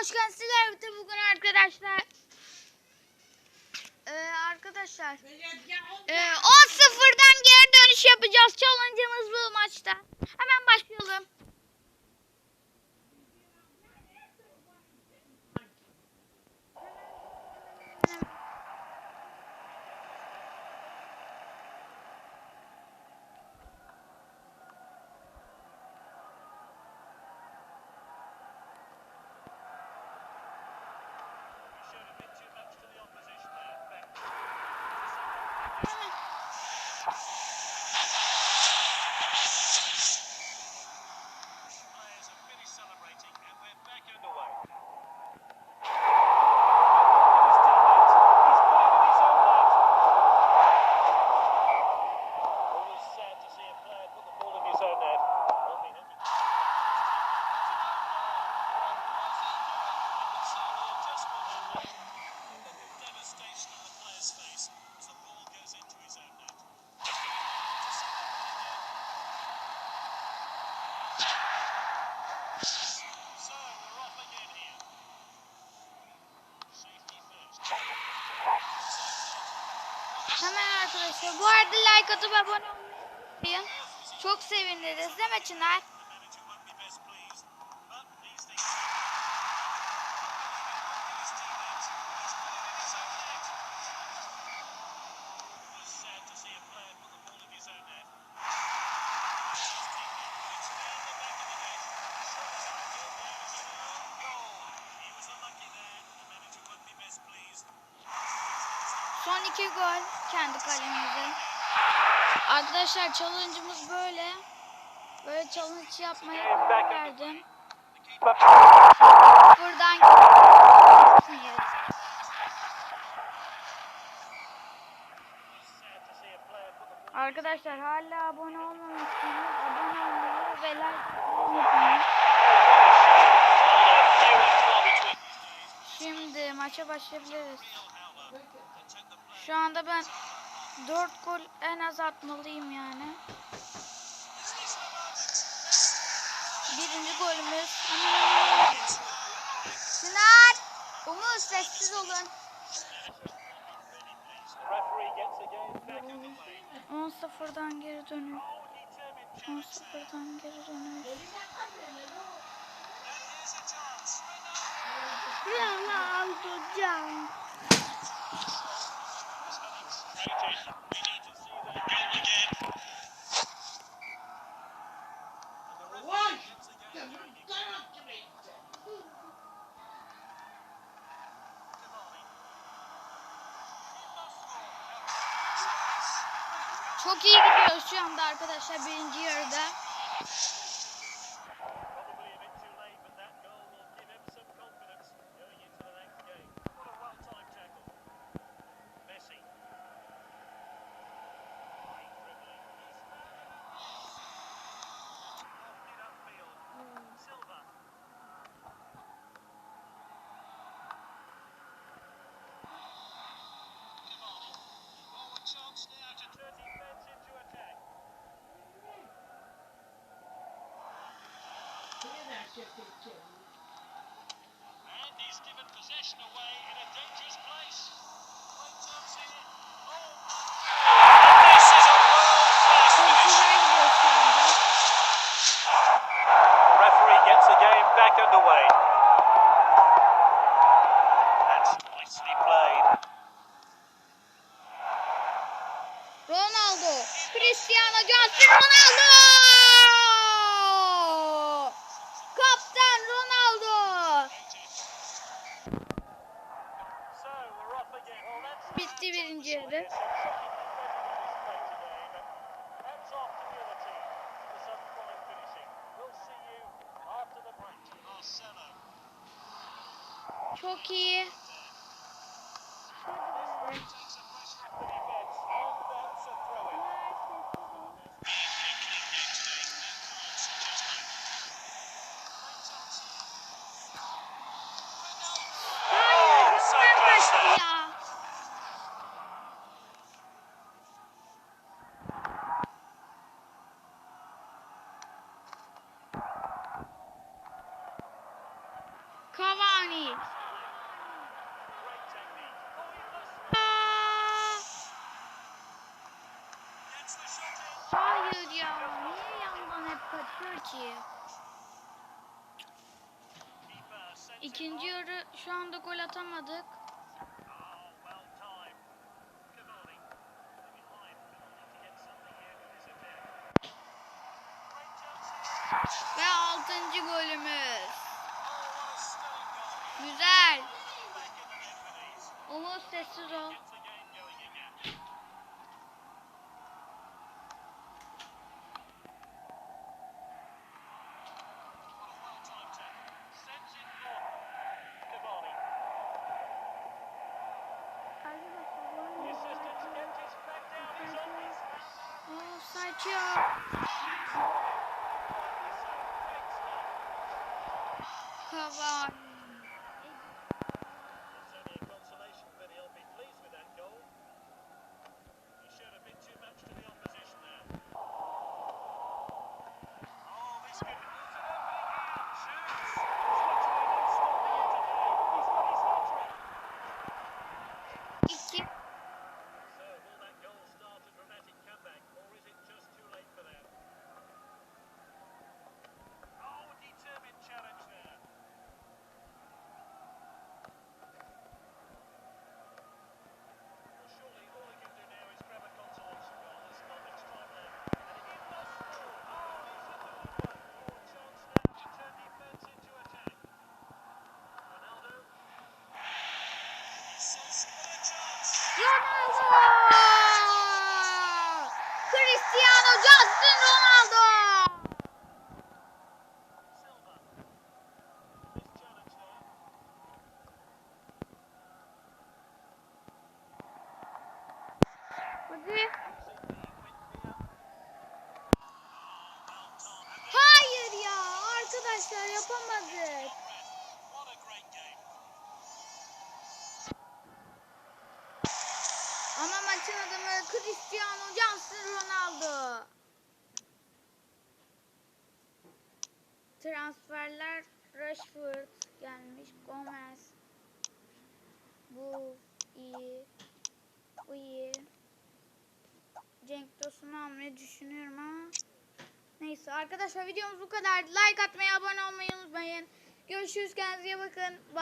hoş geldiniz. Sizlerle birlikte bugün arkadaşlar. Ee, arkadaşlar. Ee, 10-0'dan geri dönüş yapacağız. Challenge'ımız bu maçta. Hemen başlayalım. Bu arada like atıp abone olmayı. Çok seviniriz değil mi Çınar? 12 gol kendi kalemize. Arkadaşlar challenge'ımız böyle. Böyle challenge yapmaya karar verdim. Buradan Arkadaşlar hala abone olmamışsınız. Abone olmayı ve like. Şimdi maça başlayabiliriz. Şu anda ben 4 gol en az atmalıyım yani. Birinci golümüz. Sinan! Umut sessiz olun. Referee gets the game back underway. 10-0'dan geri chance. 10-0'dan geri dönüş. And here's Çok iyi gidiyoruz şu anda arkadaşlar birinci yarıda. And he's given possession away in a dangerous place. Great chance here. Oh! This is a world-class finish. güzel gidiyoruz şu anda. Referee gets the game back underway. That's nicely played. Ronaldo. Cristiano Johnson Ronaldo. Çok iyi. oluyor ya? Niye yandan hep kaçıyor ki? İkinci yarı şu anda gol atamadık. Ve altıncı golümüz. Güzel. Umut sessiz ol. Come on. Ronaldo. Cristiano Justin Ronaldo. Hadi. maçın adamı ee, Cristiano Johnson Ronaldo. Transferler Rashford gelmiş. Gomez. Bu iyi. Bu iyi. Cenk Tosun'u almayı düşünüyorum ama. Neyse arkadaşlar videomuz bu kadar. Like atmayı, abone olmayı unutmayın. Görüşürüz. Kendinize bakın. Bye.